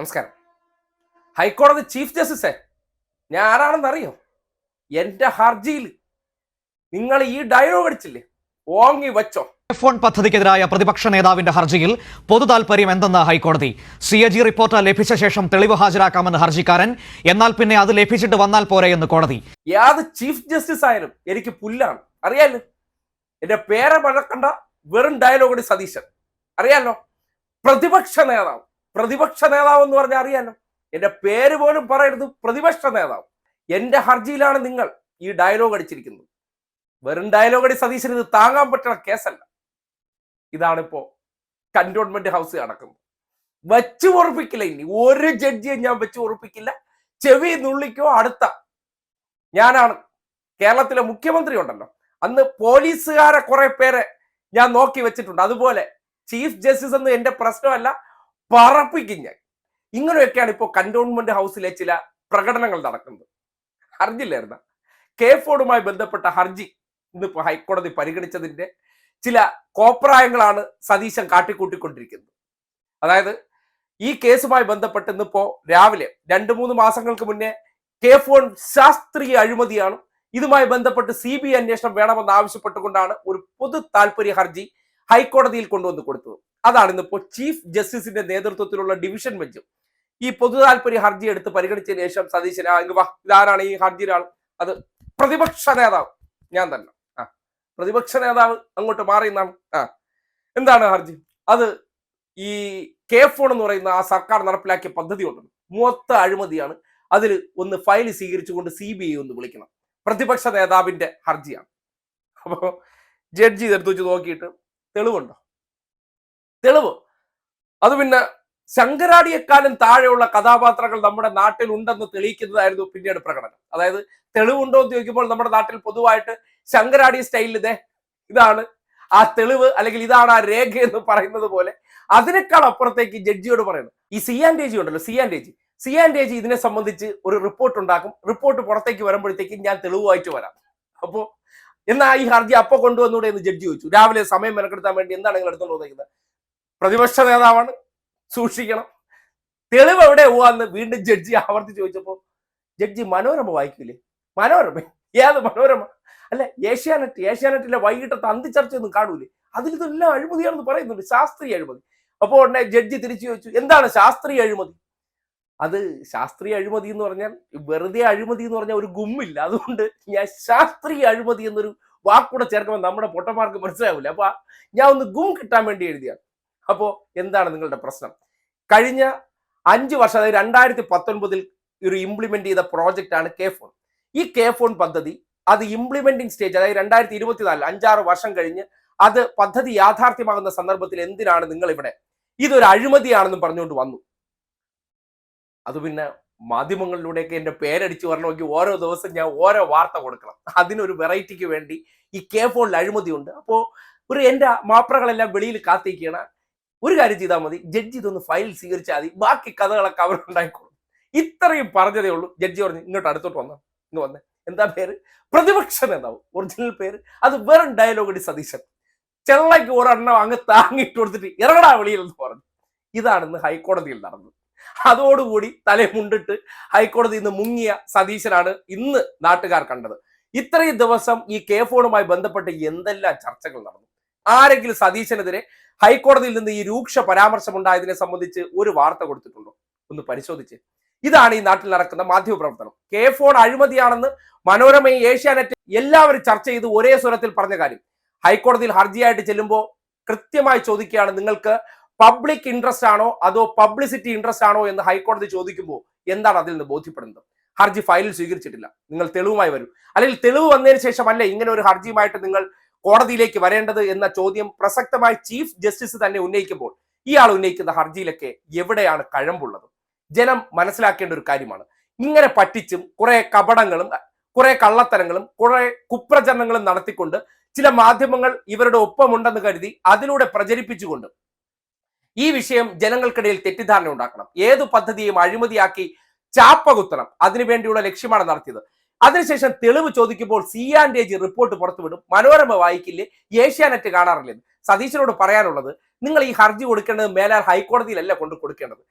നമസ്കാരം. ഹൈക്കോടതി ചീഫ് ജസ്റ്റിസേ ഞാൻ ആരാണെന്ന് അറിയോ എന്റെ ഹർജിയിൽ നിങ്ങൾ ഈ ഡയലോഗ് അടിച്ചില്ലേ? ഓങ്ങി വച്ചോ. ഫോൺ പദ്ധതിക്കെതിരായ പ്രതിപക്ഷ നേതാവിന്റെ ഹർജിയിൽ പൊതു താൽപര്യം എന്തെന്ന് ഹൈക്കോടതി? സി എ ജി റിപ്പോർട്ട് ലഭിച്ച ശേഷം തെളിവ് ഹാജരാക്കാമെന്ന് ഹർജിക്കാരൻ എന്നാൽ പിന്നെ അത് ലഭിച്ചിട്ട് വന്നാൽ പോരെ എന്ന് കോടതി. ഏത് ചീഫ് ജസ്റ്റിസ് ആയാലും എനിക്ക് പുല്ലാണ്. അറിയാലോ? എന്റെ പേരെ മഴക്കണ്ട വെറും ഡയലോഗ് അടി സതീശൻ. അറിയാലോ? പ്രതിപക്ഷ നേതാവ്. പ്രതിപക്ഷ നേതാവ് എന്ന് പറഞ്ഞാൽ അറിയാലോ? എന്റെ പേര് പോലും പറയരുത് പ്രതിപക്ഷ നേതാവ്. എന്റെ ഹർജിയിലാണ് നിങ്ങൾ ഈ ഡയലോഗ് അടിച്ചിരിക്കുന്നത്. വെറും ഡയലോഗ് അടി സതീശന് ഇത് താങ്ങാൻ പറ്റുന്ന കേസല്ല. ഇതാണിപ്പോ കന്റോൺമെന്റ് ഹൗസ് നടക്കുന്നത്. വെച്ച് ഉറപ്പിക്കില്ല ഇനി. ഒരു ജഡ്ജിയെ ഞാൻ വെച്ച് ഉറപ്പിക്കില്ല. ചെവി നുള്ളിക്കോ അടുത്ത. ഞാനാണ്. കേരളത്തിലെ മുഖ്യമന്ത്രി ഉണ്ടല്ലോ. അന്ന് പോലീസുകാരെ കുറെ പേരെ ഞാൻ നോക്കി വെച്ചിട്ടുണ്ട്. അതുപോലെ ചീഫ് ജസ്റ്റിസ് എന്ന് എന്റെ പ്രശ്നമല്ല. പറപ്പിക്കും ഞാൻ. ഇങ്ങനെയൊക്കെയാണ് ഇപ്പോൾ കന്റോൺമെന്റ് ഹൗസിലെ ചില പ്രകടനങ്ങൾ നടക്കുന്നത്. ഹർജിയിലായിരുന്ന കെ ഫോർഡുമായി ബന്ധപ്പെട്ട ഹർജി ഇന്നിപ്പോ ഹൈക്കോടതി പരിഗണിച്ചതിന്റെ ചില കോപ്രായങ്ങളാണ് സതീശൻ കാട്ടിക്കൂട്ടിക്കൊണ്ടിരിക്കുന്നത്. അതായത് ഈ കേസുമായി ബന്ധപ്പെട്ട് ഇന്നിപ്പോ രാവിലെ രണ്ട് മൂന്ന് മാസങ്ങൾക്ക് മുന്നേ കെ ഫോൺ ശാസ്ത്രീയ അഴിമതിയാണ്. ഇതുമായി ബന്ധപ്പെട്ട് സി ബി അന്വേഷണം വേണമെന്ന് ആവശ്യപ്പെട്ടുകൊണ്ടാണ് ഒരു പൊതു താല്പര്യ ഹർജി ഹൈക്കോടതിയിൽ കൊണ്ടുവന്ന് കൊടുത്തത്. അതാണ് ഇന്നിപ്പോ ചീഫ് ജസ്റ്റിസിന്റെ നേതൃത്വത്തിലുള്ള ഡിവിഷൻ ബെഞ്ച് ഈ പൊതു താല്പര്യ ഹർജി എടുത്ത് പരിഗണിച്ചതിന് ശേഷം സതീശൻ ഇതാരാണ് ഈ ഹർജിയിലാണ് അത് പ്രതിപക്ഷ നേതാവ് ഞാൻ തന്നെ. ആ പ്രതിപക്ഷ നേതാവ് അങ്ങോട്ട് മാറി എന്നാണ് ആ എന്താണ് ഹർജി? അത് ഈ കെ ഫോൺ എന്ന് പറയുന്ന ആ സർക്കാർ നടപ്പിലാക്കിയ പദ്ധതി ഉണ്ടല്ലോ മൊത്ത അഴിമതിയാണ്. അതിൽ ഒന്ന് ഫയൽ സ്വീകരിച്ചുകൊണ്ട് സി ബി ഐ ഒന്ന് വിളിക്കണം. പ്രതിപക്ഷ നേതാവിന്റെ ഹർജിയാണ്. അപ്പോൾ ജഡ്ജി ഇതെടുത്ത് വെച്ച് നോക്കിയിട്ട് തെളിവുണ്ടോ? തെളിവ്. അത് പിന്നെ ശങ്കരാടിയെക്കാളും താഴെയുള്ള കഥാപാത്രങ്ങൾ നമ്മുടെ നാട്ടിൽ ഉണ്ടെന്ന് തെളിയിക്കുന്നതായിരുന്നു പിന്നീട് പ്രകടനം. അതായത് തെളിവുണ്ടോ എന്ന് ചോദിക്കുമ്പോൾ നമ്മുടെ നാട്ടിൽ പൊതുവായിട്ട് ശങ്കരാടി സ്റ്റൈലിൽ ഇതേ ഇതാണ്. ആ തെളിവ് അല്ലെങ്കിൽ ഇതാണ് ആ രേഖ എന്ന് പറയുന്നത് പോലെ അതിനേക്കാൾ അപ്പുറത്തേക്ക് ജഡ്ജിയോട് പറയുന്നു. ഈ സി ആൻഡ് ജി ഉണ്ടല്ലോ C and G. C and G ഇതിനെ സംബന്ധിച്ച് ഒരു റിപ്പോർട്ട് ഉണ്ടാക്കും. റിപ്പോർട്ട് പുറത്തേക്ക് വരുമ്പോഴത്തേക്കും ഞാൻ തെളിവായിട്ട് വരാം. അപ്പോ എന്നാ ഈ ഹർജി അപ്പൊ കൊണ്ടുവന്നൂടെ എന്ന് ജഡ്ജി ചോദിച്ചു. രാവിലെ സമയം മെനക്കെടുത്താൻ വേണ്ടി എന്താണ് നിങ്ങൾ എടുത്തുകൊണ്ട് വന്നിരിക്കുന്നത് പ്രതിപക്ഷ നേതാവാണ്. സൂക്ഷിക്കണം. തെളിവ് എവിടെ പോവാന്ന് വീണ്ടും ജഡ്ജി ആവർത്തി ചോദിച്ചപ്പോ ജഡ്ജി മനോരമ വായിക്കൂലേ? മനോരമ? ഏത് മനോരമ? അല്ല ഏഷ്യാനെറ്റ് ഏഷ്യാനെറ്റിലെ വൈകിട്ടത്തെ അന്തിച്ചർച്ച ഒന്നും കാണൂലേ? അതിൽ ഇതെല്ലാം അഴിമതിയാണെന്ന് പറയുന്നുണ്ട്. ശാസ്ത്രീയ അഴിമതി. അപ്പോൾ ഉടനെ ജഡ്ജി തിരിച്ചു ചോദിച്ചു എന്താണ് ശാസ്ത്രീയ അഴിമതി? അത് ശാസ്ത്രീയ അഴിമതി എന്ന് പറഞ്ഞാൽ വെറുതെ അഴിമതി എന്ന് പറഞ്ഞാൽ ഒരു ഗുമ്മില്ല. അതുകൊണ്ട് ഞാൻ ശാസ്ത്രീയ അഴിമതി എന്നൊരു വാക്കൂടെ ചേർക്കുമ്പോൾ നമ്മുടെ പൊട്ടന്മാർക്ക് മനസ്സിലാവില്ല. അപ്പൊ ഞാൻ ഒന്ന് ഗും കിട്ടാൻ വേണ്ടി എഴുതിയാണ്. അപ്പോ എന്താണ് നിങ്ങളുടെ പ്രശ്നം? കഴിഞ്ഞ അഞ്ച് വർഷം അതായത് രണ്ടായിരത്തി പത്തൊൻപതിൽ ഒരു ഇംപ്ലിമെന്റ് ചെയ്ത പ്രോജക്റ്റ് ആണ് കെ ഫോൺ ഈ കെ ഫോൺ പദ്ധതി അത് ഇംപ്ലിമെന്റിംഗ് സ്റ്റേജ് അതായത് രണ്ടായിരത്തി ഇരുപത്തിനാലിൽ അഞ്ചാറ് വർഷം കഴിഞ്ഞ് അത് പദ്ധതി യാഥാർത്ഥ്യമാകുന്ന സന്ദർഭത്തിൽ എന്തിനാണ് നിങ്ങൾ ഇവിടെ ഇതൊരു അഴിമതിയാണെന്നും പറഞ്ഞുകൊണ്ട് വന്നു. അത് പിന്നെ മാധ്യമങ്ങളിലൂടെയൊക്കെ എന്റെ പേരടിച്ച് വരണമെങ്കിൽ ഓരോ ദിവസം ഞാൻ ഓരോ വാർത്ത കൊടുക്കണം. അതിനൊരു വെറൈറ്റിക്ക് വേണ്ടി ഈ കെ ഫോണിൽ അഴിമതിയുണ്ട്. അപ്പോൾ ഒരു എന്റെ മാപ്രകളെല്ലാം വെളിയിൽ കാത്തിരിക്കണം ഒരു കാര്യം ചെയ്താൽ മതി. ജഡ്ജി ഇതൊന്ന് ഫയൽ സ്വീകരിച്ചാൽ മതി. ബാക്കി കഥകളൊക്കെ അവരുണ്ടായിക്കോളും ഇത്രയും പറഞ്ഞതേ ഉള്ളൂ. ജഡ്ജി പറഞ്ഞു ഇങ്ങോട്ട് അടുത്തോട്ട് വന്ന. ഇന്ന് വന്നേ. എന്താ പേര്? പ്രതിപക്ഷ നേതാവ്. ഒറിജിനൽ പേര്. അത് വെറും ഡയലോഗടി സതീശൻ. ചെള്ളയ്ക്ക് ഒരെണ്ണം അങ്ങ് താങ്ങിട്ട് കൊടുത്തിട്ട് ഇറങ്ങടാ വെളിയിൽ എന്ന് പറഞ്ഞു. ഇതാണ് ഇന്ന് ഹൈക്കോടതിയിൽ നടന്നത്. അതോടുകൂടി തലമുണ്ടിട്ട് ഹൈക്കോടതി ഇന്ന് മുങ്ങിയ സതീശനാണ് ഇന്ന് നാട്ടുകാർ കണ്ടത്. ഇത്രയും ദിവസം ഈ കെ ഫോണുമായി ബന്ധപ്പെട്ട് എന്തെല്ലാം ചർച്ചകൾ നടന്നു? ആരെങ്കിലും സതീശനെതിരെ ഹൈക്കോടതിയിൽ നിന്ന് ഈ രൂക്ഷ പരാമർശം ഉണ്ടായതിനെ സംബന്ധിച്ച് ഒരു വാർത്ത കൊടുത്തിട്ടുണ്ടോ? ഒന്ന് പരിശോധിച്ച്. ഇതാണ് ഈ നാട്ടിൽ നടക്കുന്ന മാധ്യമ പ്രവർത്തനം കെ ഫോൺ അഴിമതിയാണെന്ന് മനോരമയും ഏഷ്യാനെറ്റ് എല്ലാവരും ചർച്ച ചെയ്ത് ഒരേ സ്വരത്തിൽ പറഞ്ഞ കാര്യം. ഹൈക്കോടതിയിൽ ഹർജിയായിട്ട് ചെല്ലുമ്പോൾ കൃത്യമായി ചോദിക്കുകയാണ് നിങ്ങൾക്ക് പബ്ലിക് ഇൻട്രസ്റ്റ് ആണോ അതോ പബ്ലിസിറ്റി ഇൻട്രസ്റ്റ് ആണോ എന്ന് ഹൈക്കോടതി ചോദിക്കുമ്പോൾ എന്താണ് അതിൽ നിന്ന് ബോധ്യപ്പെടുന്നത്? ഹർജി ഫയലിൽ സ്വീകരിച്ചിട്ടില്ല. നിങ്ങൾ തെളിവുമായി വരും. അല്ലെങ്കിൽ തെളിവ് വന്നതിന് അല്ലേ ഇങ്ങനെ ഒരു ഹർജിയുമായിട്ട് നിങ്ങൾ കോടതിയിലേക്ക് വരേണ്ടത് എന്ന ചോദ്യം പ്രസക്തമായി ചീഫ് ജസ്റ്റിസ് തന്നെ ഉന്നയിക്കുമ്പോൾ ഇയാൾ ഉന്നയിക്കുന്ന ഹർജിയിലൊക്കെ എവിടെയാണ് കഴമ്പുള്ളത്? ജനം മനസ്സിലാക്കേണ്ട ഒരു കാര്യമാണ്. ഇങ്ങനെ പറ്റിച്ചും കുറെ കപടങ്ങളും കുറെ കള്ളത്തരങ്ങളും കുറെ കുപ്രചരണങ്ങളും നടത്തിക്കൊണ്ട് ചില മാധ്യമങ്ങൾ ഇവരുടെ ഒപ്പമുണ്ടെന്ന് കരുതി അതിലൂടെ പ്രചരിപ്പിച്ചുകൊണ്ട് ഈ വിഷയം ജനങ്ങൾക്കിടയിൽ തെറ്റിദ്ധാരണ ഉണ്ടാക്കണം. ഏതു പദ്ധതിയും അഴിമതിയാക്കി ചാപ്പകുത്തണം. അതിനുവേണ്ടിയുള്ള ലക്ഷ്യമാണ് നടത്തിയത്. അതിനുശേഷം തെളിവ് ചോദിക്കുമ്പോൾ C and A G report പുറത്തുവിടും. Manorama വായിക്കില്ലേ? ഏഷ്യാനെറ്റ് കാണാറില്ലെന്ന് സതീശനോട് പറയാനുള്ളത് നിങ്ങൾ ഈ ഹർജി കൊടുക്കേണ്ടത് മേലാൽ ഹൈക്കോടതിയിലല്ല കൊണ്ട് കൊടുക്കേണ്ടത്.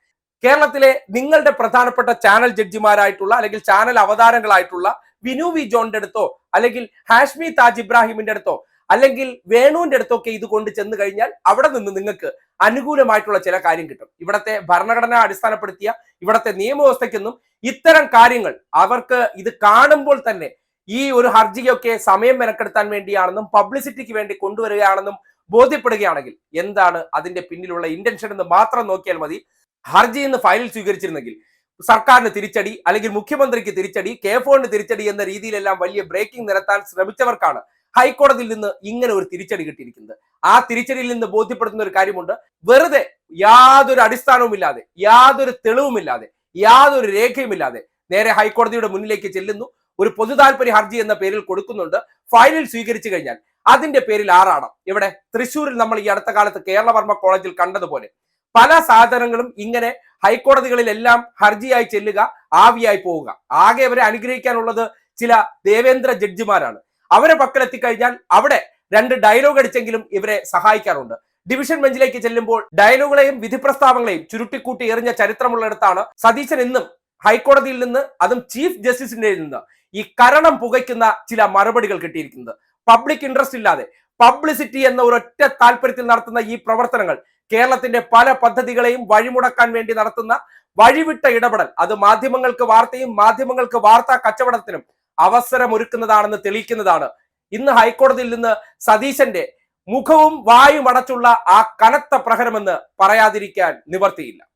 കേരളത്തിലെ നിങ്ങളുടെ പ്രധാനപ്പെട്ട ചാനൽ ജഡ്ജിമാരായിട്ടുള്ള അല്ലെങ്കിൽ ചാനൽ അവതാരങ്ങളായിട്ടുള്ള വിനു വി ജോണിന്റെ അടുത്തോ അല്ലെങ്കിൽ ഹാഷ്മി താജ് ഇബ്രാഹിമിന്റെ അടുത്തോ അല്ലെങ്കിൽ വേണുവിന്റെ അടുത്തൊക്കെ ഇത് കൊണ്ട് ചെന്ന് കഴിഞ്ഞാൽ അവിടെ നിന്ന് നിങ്ങൾക്ക് അനുകൂലമായിട്ടുള്ള ചില കാര്യം കിട്ടും. ഇവിടത്തെ ഭരണഘടന അടിസ്ഥാനപ്പെടുത്തിയ ഇവിടത്തെ നിയമവ്യവസ്ഥയ്ക്കൊന്നും ഇത്തരം കാര്യങ്ങൾ അവർക്ക് ഇത് കാണുമ്പോൾ തന്നെ ഈ ഒരു ഹർജിയൊക്കെ സമയം മെനക്കെടുത്താൻ വേണ്ടിയാണെന്നും പബ്ലിസിറ്റിക്ക് വേണ്ടി കൊണ്ടുവരികയാണെന്നും ബോധ്യപ്പെടുകയാണെങ്കിൽ എന്താണ് അതിന്റെ പിന്നിലുള്ള ഇന്റൻഷൻ എന്ന് മാത്രം നോക്കിയാൽ മതി. ഹർജി എന്ന് ഫയലിൽ സ്വീകരിച്ചിരുന്നെങ്കിൽ സർക്കാരിന് തിരിച്ചടി അല്ലെങ്കിൽ മുഖ്യമന്ത്രിക്ക് തിരിച്ചടി കെ ഫോണിന് തിരിച്ചടി എന്ന രീതിയിലെല്ലാം വലിയ ബ്രേക്കിംഗ് നിരത്താൻ ശ്രമിച്ചവർക്കാണ് ഹൈക്കോടതിയിൽ നിന്ന് ഇങ്ങനെ ഒരു തിരിച്ചടി കിട്ടിയിരിക്കുന്നത്. ആ തിരിച്ചടിയിൽ നിന്ന് ബോധ്യപ്പെടുത്തുന്ന ഒരു കാര്യമുണ്ട്. വെറുതെ യാതൊരു അടിസ്ഥാനവുമില്ലാതെ യാതൊരു തെളിവുമില്ലാതെ യാതൊരു രേഖയുമില്ലാതെ നേരെ ഹൈക്കോടതിയുടെ മുന്നിലേക്ക് ചെല്ലുന്നു. ഒരു പൊതു താല്പര്യ ഹർജി എന്ന പേരിൽ കൊടുക്കുന്നുണ്ട്. ഫയലിൽ സ്വീകരിച്ചു കഴിഞ്ഞാൽ അതിന്റെ പേരിൽ ആറാണം. ഇവിടെ തൃശ്ശൂരിൽ നമ്മൾ ഈ അടുത്ത കാലത്ത് കേരളവർമ്മ കോളേജിൽ കണ്ടതുപോലെ. പല സാധനങ്ങളും ഇങ്ങനെ ഹൈക്കോടതികളിലെല്ലാം ഹർജിയായി ചെല്ലുക ആവിയായി പോവുക. ആകെ അവരെ അനുഗ്രഹിക്കാനുള്ളത് ചില ദേവേന്ദ്ര ജഡ്ജിമാരാണ്. അവരെ പക്കലെത്തിക്കഴിഞ്ഞാൽ അവിടെ രണ്ട് ഡയലോഗ് അടിച്ചെങ്കിലും ഇവരെ സഹായിക്കാറുണ്ട്. ഡിവിഷൻ ബെഞ്ചിലേക്ക് ചെല്ലുമ്പോൾ ഡയലോഗുകളെയും വിധി പ്രസ്താവങ്ങളെയും ചുരുട്ടിക്കൂട്ടി എറിഞ്ഞ ചരിത്രമുള്ളിടത്താണ് സതീശൻ എന്നും ഹൈക്കോടതിയിൽ നിന്ന് അതും ചീഫ് ജസ്റ്റിസിന്റെ നിന്ന് ഈ കരണം പുകയ്ക്കുന്ന ചില മറുപടികൾ കിട്ടിയിരിക്കുന്നത്. പബ്ലിക് ഇൻട്രസ്റ്റ് ഇല്ലാതെ പബ്ലിസിറ്റി എന്ന ഒരൊറ്റ താല്പര്യത്തിൽ നടത്തുന്ന ഈ പ്രവർത്തനങ്ങൾ കേരളത്തിന്റെ പല പദ്ധതികളെയും വഴിമുടക്കാൻ വേണ്ടി നടത്തുന്ന വഴിവിട്ട ഇടപെടൽ അത് മാധ്യമങ്ങൾക്ക് വാർത്തയും മാധ്യമങ്ങൾക്ക് വാർത്താ കച്ചവടത്തിനും അവസരമൊരുക്കുന്നതാണെന്ന് തെളിയിക്കുന്നതാണ്. ഇന്ന് ഹൈക്കോടതിയിൽ നിന്ന് സതീശന്റെ മുഖവും വായും അടച്ചുള്ള ആ കനത്ത പ്രഹരമെന്ന് പറയാതിരിക്കാൻ നിവർത്തിയില്ല.